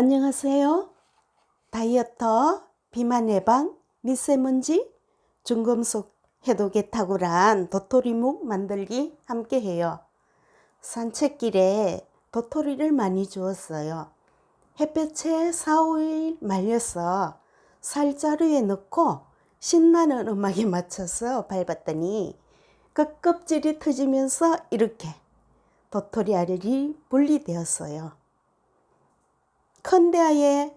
안녕하세요. 다이어터, 비만 예방, 미세먼지, 중금속 해독에 탁월한 도토리묵 만들기 함께 해요. 산책길에 도토리를 많이 주었어요. 햇볕에 4, 5일 말려서 쌀자루에 넣고 신나는 음악에 맞춰서 밟았더니 그 껍질이 터지면서 이렇게 도토리 알이 분리되었어요. 큰 대야에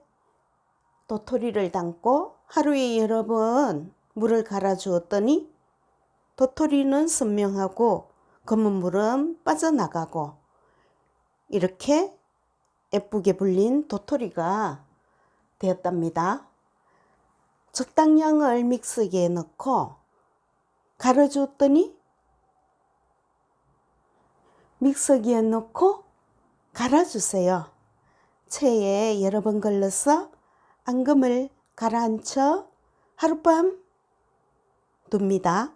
도토리를 담고 하루에 여러 번 물을 갈아 주었더니 도토리는 선명하고 검은 물은 빠져나가고 이렇게 예쁘게 불린 도토리가 되었답니다. 적당량을 믹서기에 넣고 갈아 주었더니 믹서기에 넣고 갈아주세요. 체에 여러 번 걸러서 앙금을 가라앉혀 하룻밤 둡니다.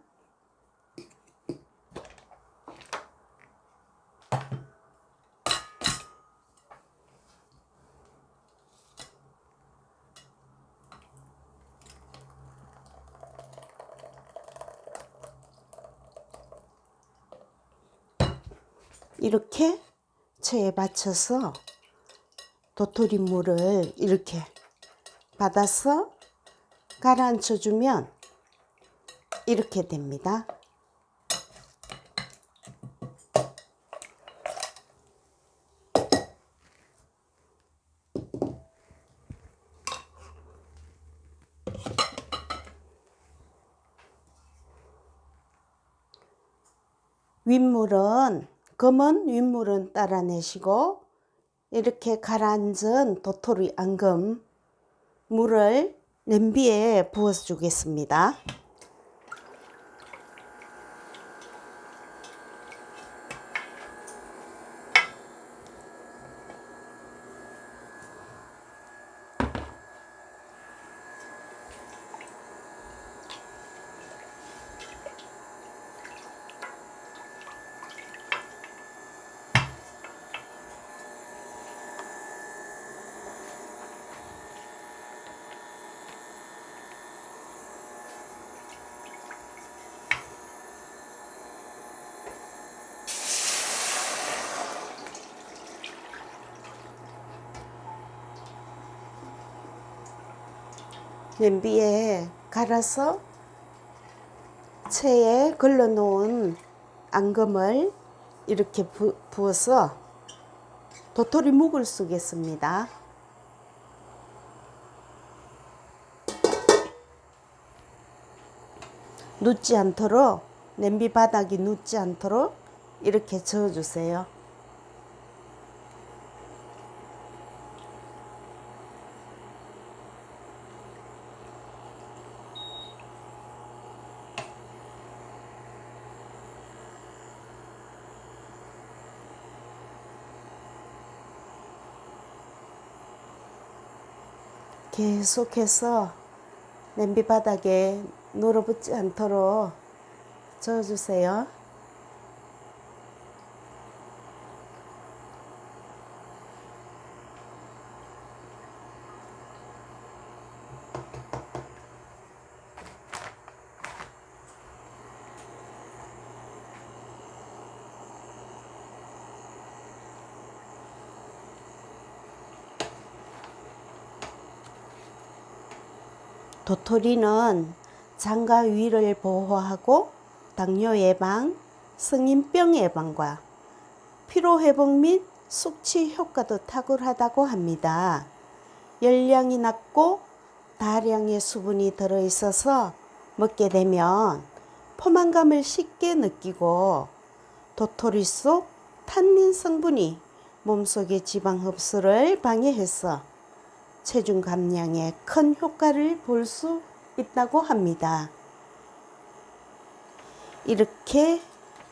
이렇게 체에 받쳐서 도토리 물을 이렇게 받아서 가라앉혀 주면 이렇게 됩니다. 윗물은 검은 윗물은 따라내시고 이렇게 가라앉은 도토리 앙금 물을 냄비에 부어서 주겠습니다. 냄비에 갈아서 체에 걸러 놓은 앙금을 이렇게 부, 부어서 도토리 묵을 쓰겠습니다. 눕지 않도록 냄비 바닥이 눕지 않도록 이렇게 저어주세요. 계속해서 냄비 바닥에 눌어붙지 않도록 저어주세요. 도토리는 장과 위를 보호하고 당뇨 예방, 성인병 예방과 피로 회복 및 숙취 효과도 탁월하다고 합니다. 열량이 낮고 다량의 수분이 들어 있어서 먹게 되면 포만감을 쉽게 느끼고 도토리 속 탄닌 성분이 몸속의 지방 흡수를 방해해서 체중 감량에 큰 효과를 볼 수 있다고 합니다. 이렇게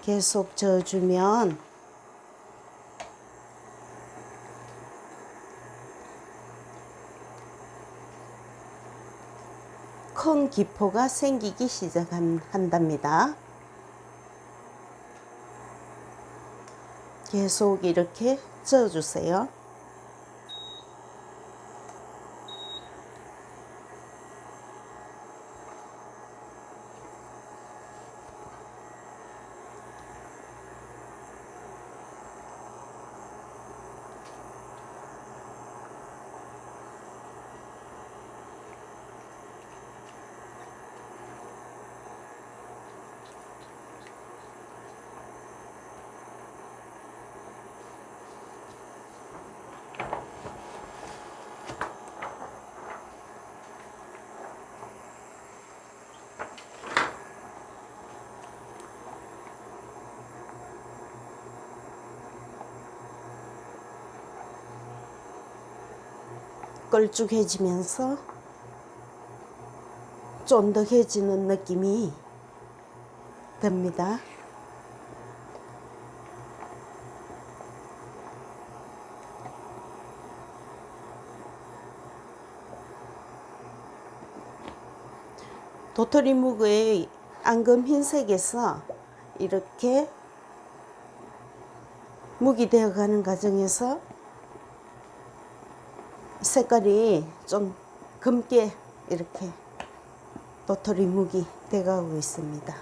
계속 저어주면 큰 기포가 생기기 시작한답니다. 계속 이렇게 저어주세요. 걸쭉해지면서 쫀득해지는 느낌이 듭니다. 도토리 묵의 앙금 흰색에서 이렇게 묵이 되어가는 과정에서 색깔이 좀 검게 이렇게 도토리 묵이 돼가고 있습니다.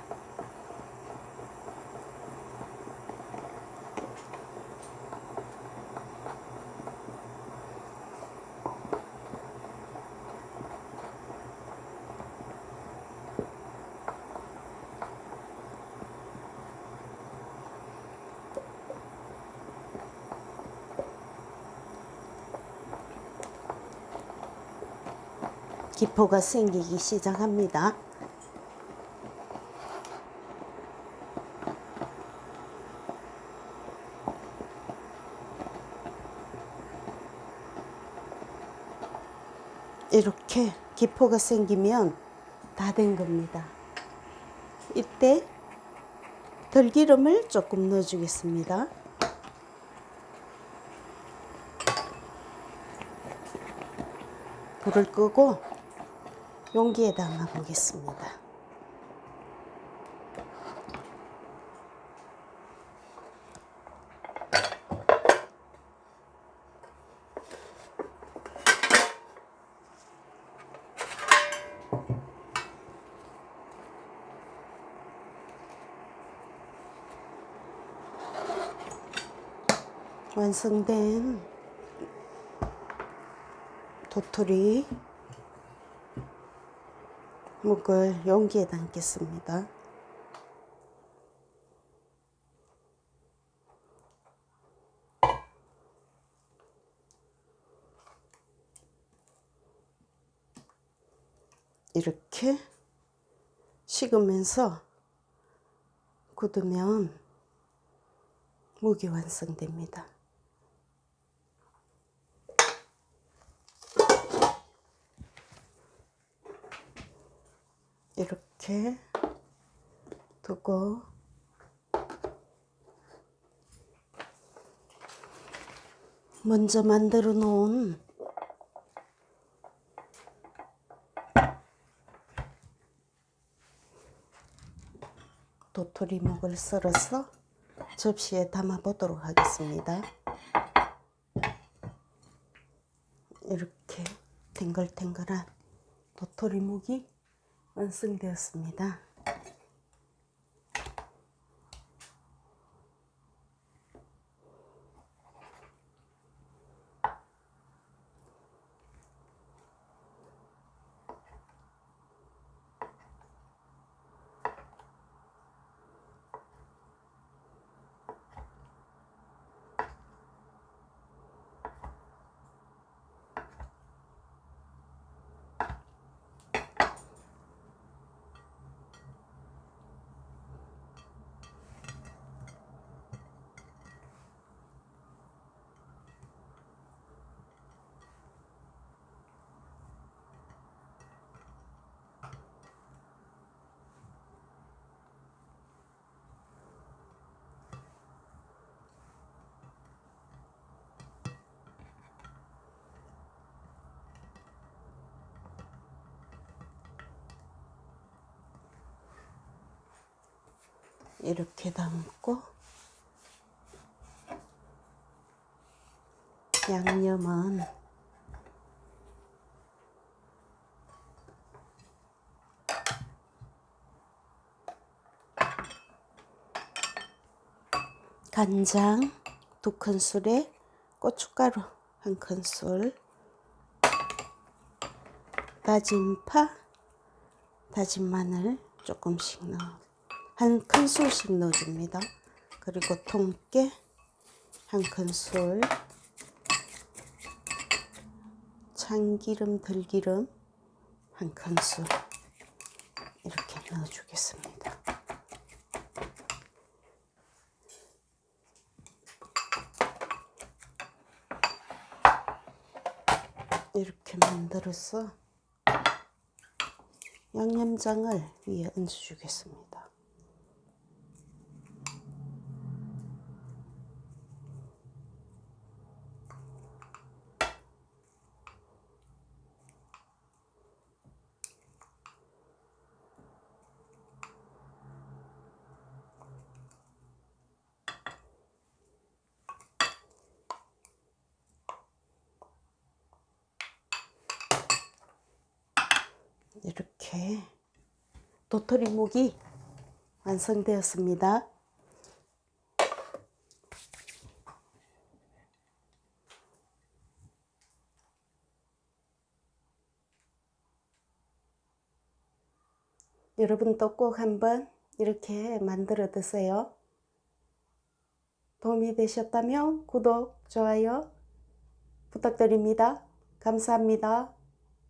기포가 생기기 시작합니다. 이렇게 기포가 생기면 다 된 겁니다. 이때 들기름을 조금 넣어주겠습니다. 불을 끄고 용기에 담아 보겠습니다. 완성된 도토리 묵을 용기에 담겠습니다. 이렇게 식으면서 굳으면 묵이 완성됩니다. 이렇게 두고 먼저 만들어 놓은 도토리묵을 썰어서 접시에 담아 보도록 하겠습니다. 이렇게 탱글탱글한 도토리묵이 완성되었습니다. 이렇게 담고 양념은 간장 두 큰술에 고춧가루 한 큰술 다진 파 다진 마늘 조금씩 넣어 한 큰술씩 넣어줍니다. 그리고 통깨 한 큰술 참기름 들기름 한 큰술 이렇게 넣어주겠습니다. 이렇게 만들어서 양념장을 위에 얹어주겠습니다. 이렇게 도토리 묵이 완성되었습니다. 여러분도 꼭 한번 이렇게 만들어 드세요. 도움이 되셨다면 구독, 좋아요 부탁드립니다. 감사합니다.